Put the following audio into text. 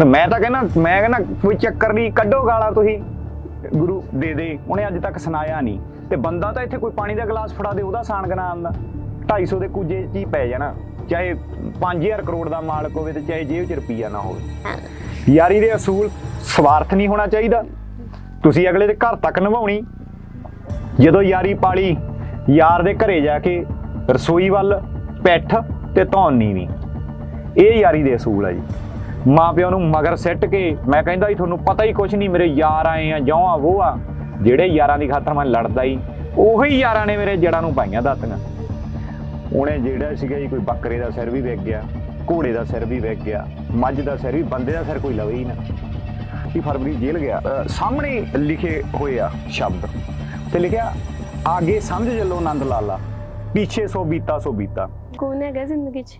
ਤੇ ਮੈਂ ਤਾਂ ਕਹਿੰਦਾ, ਮੈਂ ਕਹਿੰਦਾ, ਕੋਈ ਚੱਕਰ ਨਹੀਂ, ਕੱਢੋ ਗਾਲਾਂ ਤੁਸੀਂ। ਗੁਰੂ, ਦੇ ਦੇ, ਉਹਨੇ ਅੱਜ ਤੱਕ ਸੁਣਾਇਆ ਨਹੀਂ। ਤੇ ਬੰਦਾ ਤਾਂ ਇੱਥੇ ਕੋਈ ਪਾਣੀ ਦਾ ਗਲਾਸ ਫੜਾ ਦੇ, ਉਹਦਾ ਸਾਨ ਗਨਾ ਆਂਦਾ 250 ਦੇ ਕੁਝੇ ਚ ਹੀ ਪੈ ਜਾਣਾ। ਚਾਹੇ 5000 ਕਰੋੜ ਦਾ ਮਾਲਕ ਹੋਵੇ ਤੇ ਚਾਹੇ ਜੇਬ ਚ ਰੁਪਈਆ ਨਾ ਹੋਵੇ। ਯਾਰੀ ਦੇ ਅਸੂਲ ਸਵਾਰਥ ਨਹੀਂ ਹੋਣਾ ਚਾਹੀਦਾ। ਤੁਸੀਂ ਅਗਲੇ ਦੇ ਘਰ ਤੱਕ ਨਿਭਾਉਣੀ ਜਦੋਂ ਯਾਰੀ ਪਾਲੀ, ਯਾਰ ਦੇ ਘਰੇ ਜਾ ਕੇ ਰਸੋਈ ਵੱਲ, ਪੈਠ ਤੇ ਧੌਣ ਵੀ ਇਹ ਯਾਰੀ ਦੇ ਅਸੂਲ ਆ ਜੀ। ਮਾਂ ਪਿਓ ਨੂੰ ਮਗਰ ਸਿੱਟ ਕੇ ਮੈਂ ਕਹਿੰਦਾ ਜੀ, ਤੁਹਾਨੂੰ ਪਤਾ ਹੀ ਕੁਛ ਨਹੀਂ, ਮੇਰੇ ਯਾਰ ਆਏ ਆ ਜੌਂ ਆ ਉਹ ਆ। ਜਿਹੜੇ ਯਾਰਾਂ ਦੀ ਖਾਤਰ ਮੈਂ ਲੜਦਾ ਹੀ ਉਹੀ ਯਾਰਾਂ ਨੇ ਮੇਰੇ ਜੜਾਂ ਨੂੰ ਪਾਈਆਂ ਦਾਤੀਆਂ। ਉਹਨੇ ਜਿਹੜਾ ਸੀਗਾ ਜੀ, ਕੋਈ ਬੱਕਰੇ ਦਾ ਸਿਰ ਵੀ ਵਿਕ ਗਿਆ, ਘੋੜੇ ਦਾ ਸਿਰ ਵੀ ਵਿਕ ਗਿਆ, ਮੱਝ ਦਾ ਸਿਰ ਵੀ, ਬੰਦੇ ਦਾ ਸਿਰ ਕੋਈ ਲਵੇ ਹੀ ਨਾ। ਕਿ ਫਰਵਰੀ ਜੇਲ੍ਹ ਗਿਆ। ਸਾਹਮਣੇ ਲਿਖੇ ਹੋਏ ਆ ਸ਼ਬਦ ਤੇ ਲਿਖਿਆ ਆਗੇ ਸਮਝ ਚੱਲੋ ਆਨੰਦ ਲਾਲਾ, ਪਿੱਛੇ ਸੋ ਬੀਤਾ ਸੋ ਬੀਤਾ। ਕੌਣ ਹੈਗਾ ਜ਼ਿੰਦਗੀ 'ਚ?